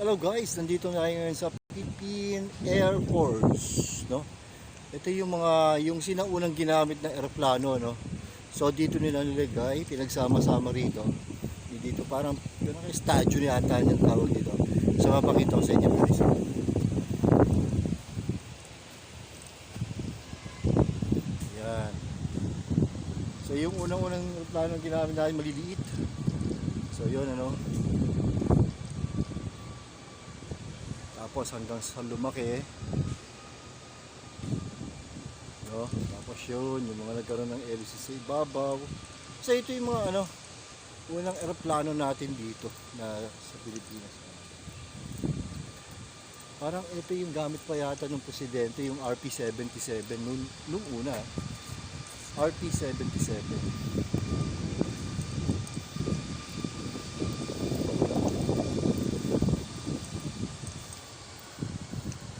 Hello guys, nandito na tayo ngayon sa Philippine Air Force, no? Ito yung mga yung sinaunang ginamit na eroplano, no? So dito nila nilagay, pinagsama-sama rito. Dito parang parang statue yata yung tawag dito. So mapakita ko sa inyo guys. Yan. So yung unang-unang eroplano ginamit natin maliliit. So yun ano, Tapos hanggang sa lumaki. No? Tapos yun, yung mga nagkaroon ng hélice sa ibabaw. So ito yung mga ano, unang eroplano natin dito na sa Pilipinas. Parang ito yung gamit pa yata ng presidente, yung RP-77 nung, nung una. RP-77.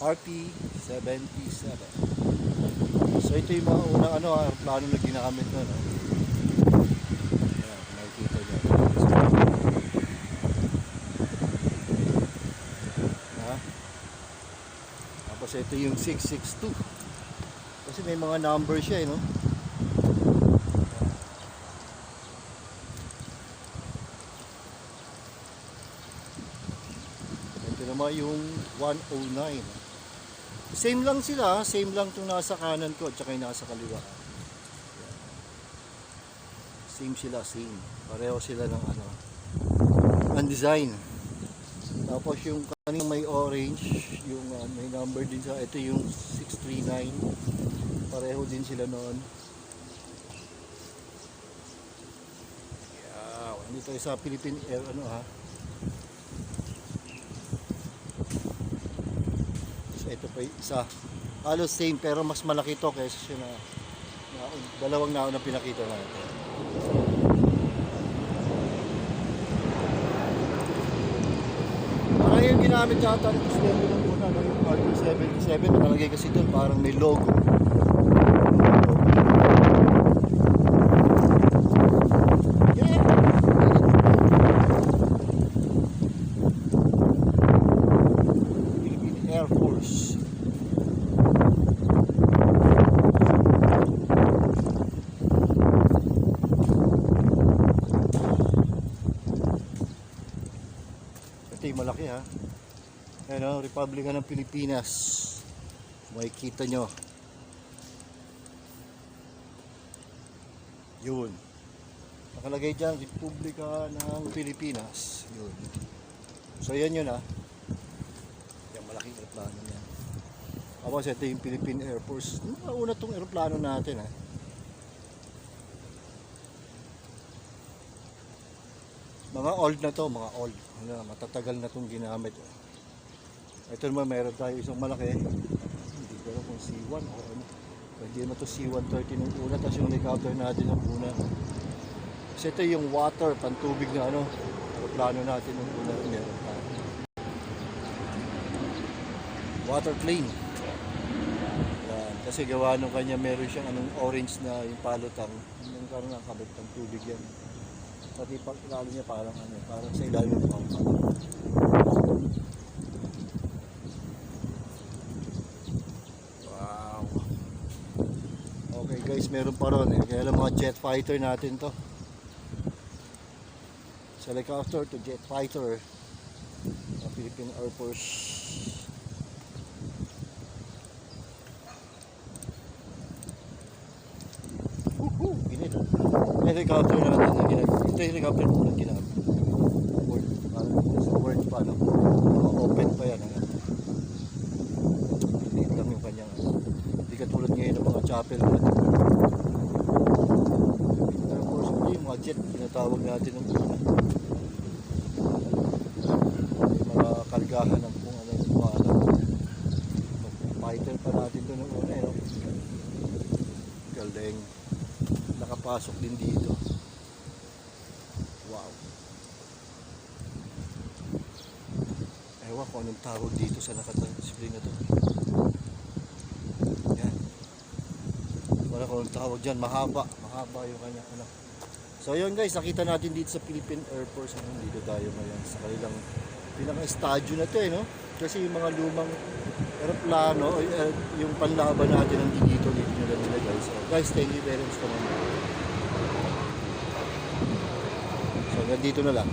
RP-77. So ito yung mga unang ano, ah, plano na ginamit na. No? Ayan, makikita nyo. Tapos ito yung 662. Kasi may mga number siya, eh, no? Ito naman yung 109. Same lang sila, same lang itong nasa kanan ko at saka yung nasa kaliwa. Same sila, same. Pareho sila ng ano, ang design. Tapos yung kaning may orange, yung uh, may number din sa, ito yung 639. Pareho din sila noon. Yeah, nandito tayo sa Philippine Air, ano ha, ito pa isa. Halos same pero mas malaki to kaysa siya na, na dalawang naon na pinakita natin. Parang yung ginamit yata ng presidente ng una, RQ-77, nakalagay kasi doon parang may logo. Yeah! Philippine Air Force. Ito yung malaki ha. Ayan o, Republika ng Pilipinas. Makikita nyo. Yun. Nakalagay dyan, Republika ng Pilipinas. Yun. So yan yun ha. Yung malaking aeroplano niya. Tapos ito yung Philippine Air Force. Una tong aeroplano natin ha. Mga old na to, mga old. Ano, matatagal na tong ginamit. Ito naman meron tayo isang malaki. Hindi ko kung C1 o ano. Hindi naman to C130 nung una. Tapos yung helicopter natin ng una. Kasi ito yung water, pantubig na ano. Aeroplano natin nung una. Meron tayo. Water plane. Yan. Kasi gawa nung kanya meron siyang anong orange na yung palutang. Yung karoon ng kabit ng tubig yan. Pati pag niya parang ano, parang sa ilalim ng pangkat. Wow. Okay guys, meron pa ron eh. Kaya lang mga jet fighter natin to. Sa helicopter to jet fighter. Ang Philippine Air Force. Woohoo! Init. Helicopter na natin na ginagawa. Ito helicopter mo na ginagawa. Word. Parang sa word pa ano. Open pa yan. Ano. Liit lang yung kanyang. Hindi katulad ngayon ng mga chapel natin. Air Jet. Tinatawag natin ng mga kalgahan ng kung ano yung mga ano. Fighter pa natin ito nung una. Eh, no? Galing nakapasok din dito. Wow. Ewan ko anong tawag dito sa nakatang-display na to. Yan. Wala ko anong tawag dyan. Mahaba. Mahaba yung kanya. Ano. So yun guys, nakita natin dito sa Philippine Air Force. Ano, dito tayo ngayon sa kanilang pinaka-estadyo na to eh, no? Kasi yung mga lumang aeroplano, eh, yung panlaban natin nandito dito, dito nila nilagay. So, guys, thank you very much. So, hanggang dito na lang.